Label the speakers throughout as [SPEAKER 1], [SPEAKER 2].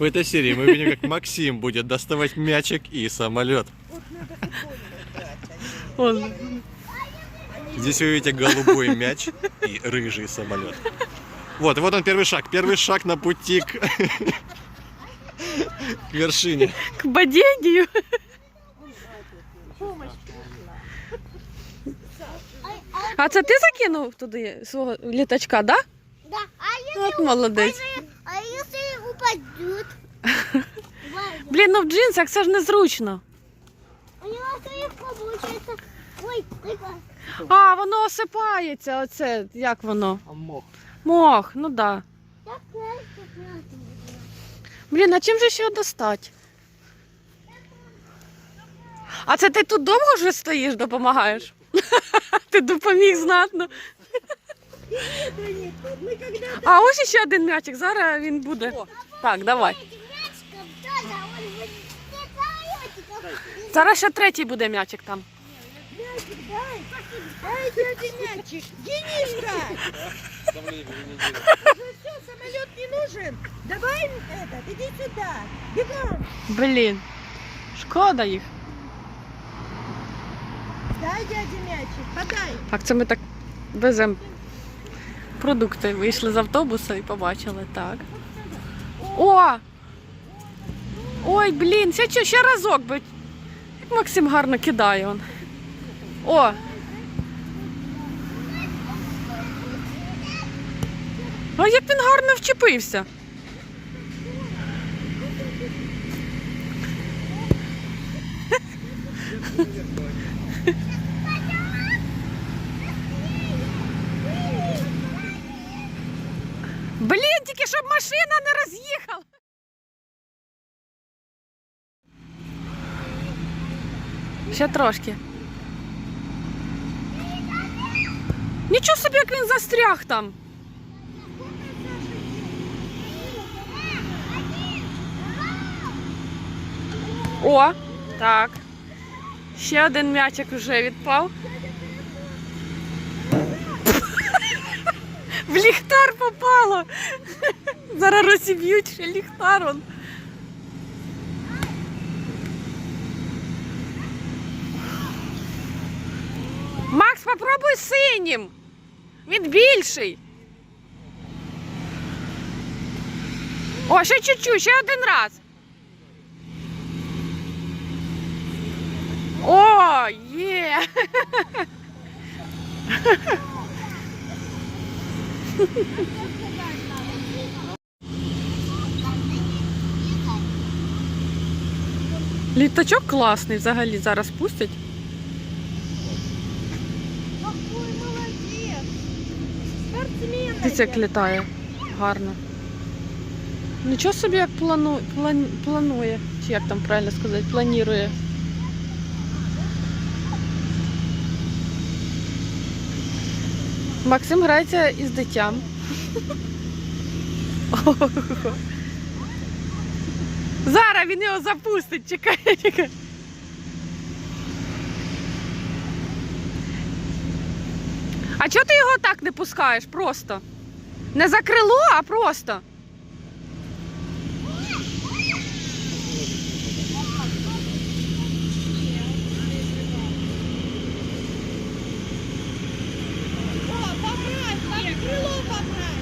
[SPEAKER 1] В этой серии мы видим, как Максим будет доставать мячик и самолет.
[SPEAKER 2] Он.
[SPEAKER 1] Здесь вы видите голубой мяч и рыжий самолет. Вот, и вот он первый шаг. Первый шаг на пути к, к вершине.
[SPEAKER 2] К падінню. А це ти закинув туди свого літачка, да?
[SPEAKER 3] Да. А
[SPEAKER 2] От молодець. Блін, ну в джинсах це ж незручно.
[SPEAKER 3] У него легко. Ой, легко.
[SPEAKER 2] А, воно осипається, оце, як воно?
[SPEAKER 1] А мох.
[SPEAKER 2] Мох, ну да.
[SPEAKER 3] Так.
[SPEAKER 2] Блін, а чим же ще його достати? А це ти тут довго вже стоїш, допомагаєш? Ти допоміг знатно. А ось ще один м'ячик, зараз він буде. Так, давай. Зараз ще третій буде м'ячик там.
[SPEAKER 3] Мячик дай. Дядя мячик. Денежка. Все, самолет не нужен. Давай этот, иди сюда. Бегом.
[SPEAKER 2] Блін. Шкода їх.
[SPEAKER 3] Дай дядя мячик, подай.
[SPEAKER 2] Так, це ми так веземо продукти. Вийшли з автобуса і побачили. Так. О! Ой, блін, ще, ще разок би. Як Максим гарно кидає он. О! А як він гарно вчепився. Блін, тільки щоб машина не роз'їхала. Ще трошки. Нічого собі, як він застряг там. О, так. Ще один м'ячик вже відпав. В ліхтар Попало. Зараз розіб'ють ще ліхтар. Он. Макс, попробуй синім. Він більший. О, ще чуть-чуть, ще один раз. О, є. Літачок класний взагалі зараз пустять.
[SPEAKER 3] Какой молодец. Спортсмен.
[SPEAKER 2] Дивіться, як літає. Гарно. Нічого собі як плану, план, планує. Чи як там правильно сказати, планує. Максим грається із дитям. Зараз він його запустить, чекай, чекай. А чого ти його так не пускаєш просто? Не за крило, а просто.
[SPEAKER 3] О, поправь, так, крыло поправь.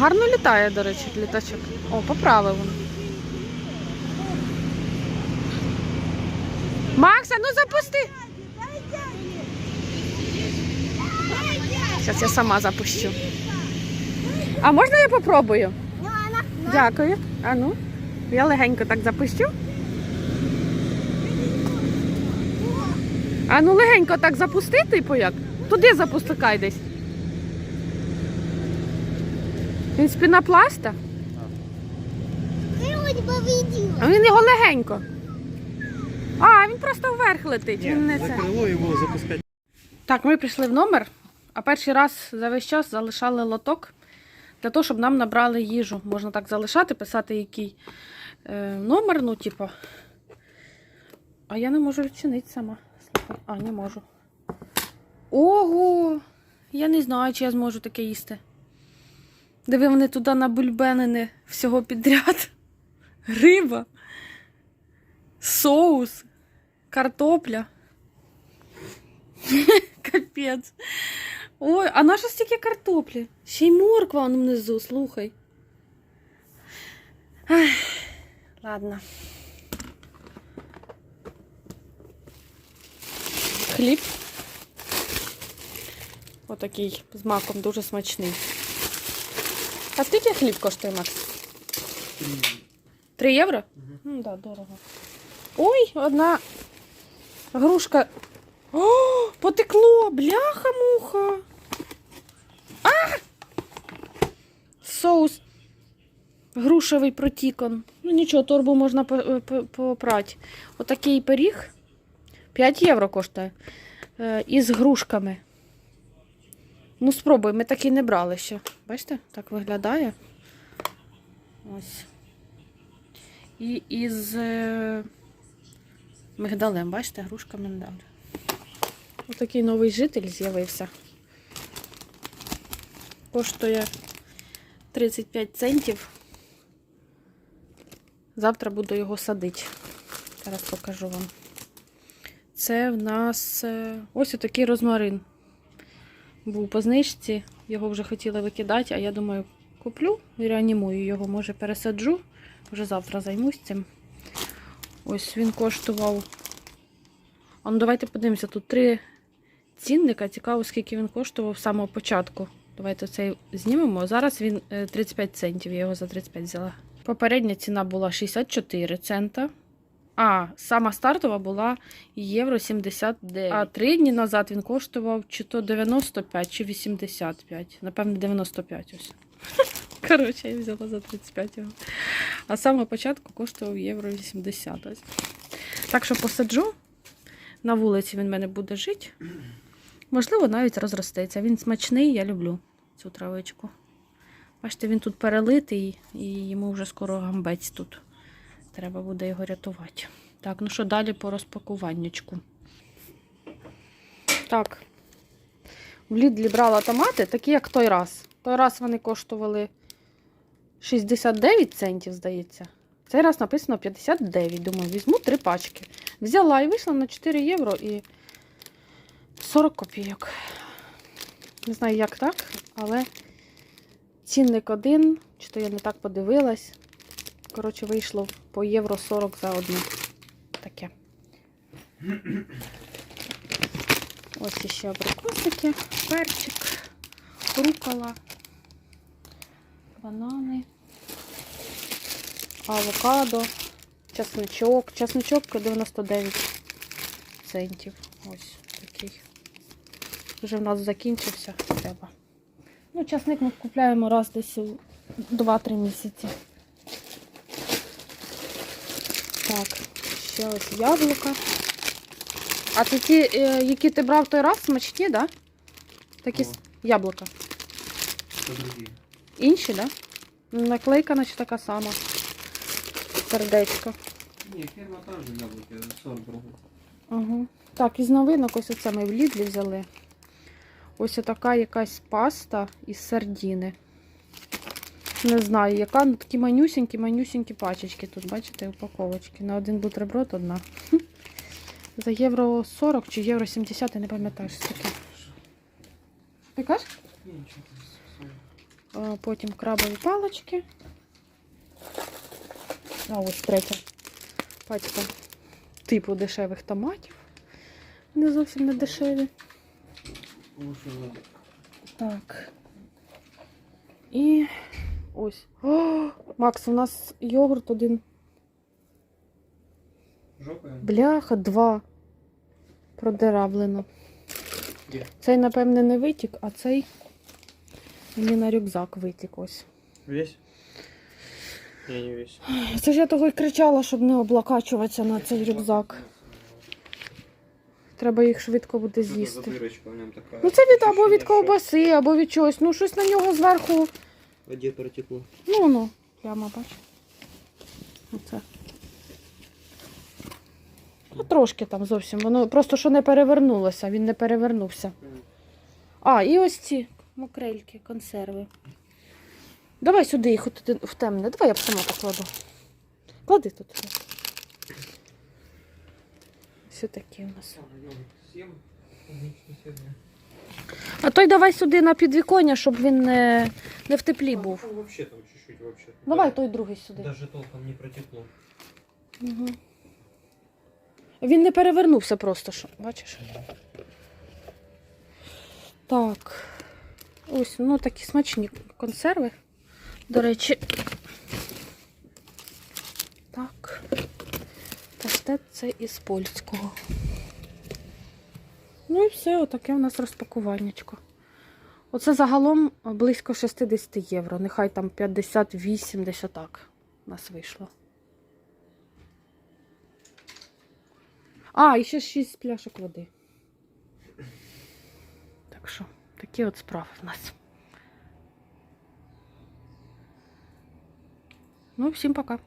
[SPEAKER 2] Гарно літає, до речі, літачок. О, поправив. Макса, ну запусти. Зараз я сама запущу. А можна я попробую? Дякую. А ну, я легенько так запущу. А ну легенько так запусти, типу як? Туди запускай десь. Він з пінопласта, а він його легенько. А, він просто вверх летить. Він не це. Так, ми прийшли в номер, а перший раз за весь час залишали лоток для того, щоб нам набрали їжу. Можна так залишати, писати який е, номер, ну, типу. А я не можу відчинити сама. А, не можу. Ого! Я не знаю, чи я зможу таке їсти. Диви, вони туди набульбенені всього підряд. риба, соус, картопля. Капець. Ой, а наша стільки картоплі? Ще й морква он внизу, слухай. Ай, ладно. Хліб. Отакий з маком дуже смачний. А скільки хліб коштує, Макс? 3 євро? Ну, да, дорого. Ой, одна грушка. О, потекло! Бляха-муха! А! Соус грушевий протікон. Ну нічого, торбу можна по- попрати. Отакий пиріг 5 євро коштує. Е, із грушками. Ну, спробуй, ми такий не брали ще. Бачите, так виглядає. Ось. І із е, мигдалем, бачите, грушка мигдаль. Отакий новий житель з'явився. Коштує 35 центів. Завтра буду його садити. Зараз покажу вам. Це в нас е, ось отакий розмарин. Був по знижці, його вже хотіли викидати, а я думаю, куплю і реанімую його, може пересаджу. Вже завтра займусь цим. Ось він коштував. А ну давайте подивимося, тут три цінника. Цікаво, скільки він коштував з самого початку. Давайте цей знімемо. Зараз він е, 35 центів, я його за 35 взяла. Попередня ціна була 64 цента. А, сама стартова була євро 79. А три дні назад він коштував чи то 95, чи 85. Напевно, 95 ось. Коротше, я взяла за 35 його. А самого початку коштував євро 80. Ось. Так що посаджу. На вулиці він в мене буде жити. Можливо, навіть розростеться. Він смачний, я люблю цю травичку. Бачите, він тут перелитий і йому вже скоро гамбець тут. Треба буде його рятувати. Так, ну що далі по розпакуваннячку. Так. В Лідлі брала томати, такі як той раз. Той раз вони коштували 69 центів, здається. Цей раз написано 59. Думаю, візьму три пачки. Взяла і вийшла на 4 євро і 40 копійок. Не знаю, як так, але цінник один, чи то я не так подивилась. Коротше, вийшло по євро 40 за одну. Таке. Ось іще абрикосики, перчик, рукола, банани, авокадо, чесничок. Чесничок 99 центів. Ось такий. Вже в нас закінчився, треба. Ну, часник ми купляємо раз десь у 2-3 місяці. Так, ще ось яблука. А це ті, е, які ти брав той раз, смачні, да? Такі с- яблука. Інші, да? Наклейка, наче така сама. Сердечко.
[SPEAKER 4] Ні, фірма теж яблуки, сорт другий.
[SPEAKER 2] Угу. Так, із новинок ось оце ми в Лідлі взяли. Ось така якась паста із сардіни. Не знаю, яка, ну такі манюсінькі, манюсінькі пачечки тут, бачите, упаковочки. На один бутерброд одна. За євро 40 чи євро 70, я не пам'ятаю, що таке. Ти кажеш? Потім крабові палички. А ось третя пачка типу дешевих томатів. Не зовсім не дешеві. Так. І ось. О, Макс, у нас йогурт один.
[SPEAKER 4] жопою.
[SPEAKER 2] Бляха, два. Продираблено.
[SPEAKER 4] Є.
[SPEAKER 2] Цей, напевне, не витік, а цей мені на рюкзак витік ось.
[SPEAKER 4] Весь? Ні, не весь.
[SPEAKER 2] Це ж я того й кричала, щоб не облакачуватися на цей рюкзак. Треба їх швидко буде з'їсти. Ну це від або від ковбаси, або від чогось. Ну щось на нього зверху.
[SPEAKER 4] Воді перетекло.
[SPEAKER 2] Ну ну, прямо бач. Оце. Ну, трошки там зовсім. Воно просто що не перевернулося, він не перевернувся. А, і ось ці мокрельки, консерви. Давай сюди їх от в темне. Давай я б сама покладу. Клади тут. Все такі у нас. А той давай сюди на підвіконня, щоб він не, не в теплі був.
[SPEAKER 4] Ну, вообще там чуть-чуть вообще.
[SPEAKER 2] Давай той другий сюди.
[SPEAKER 4] Даже толком не протекло.
[SPEAKER 2] Угу. Він не перевернувся просто, що, бачиш? Так. Ось, ну такі смачні консерви. До речі. Так. Паштет це із польського. Ну і все, отаке у нас розпакуваннячко. Оце загалом близько 60 євро. Нехай там 58 десь отак у нас вийшло. А, і ще 6 пляшок води. Так що, такі от справи в нас. Ну, всім пока.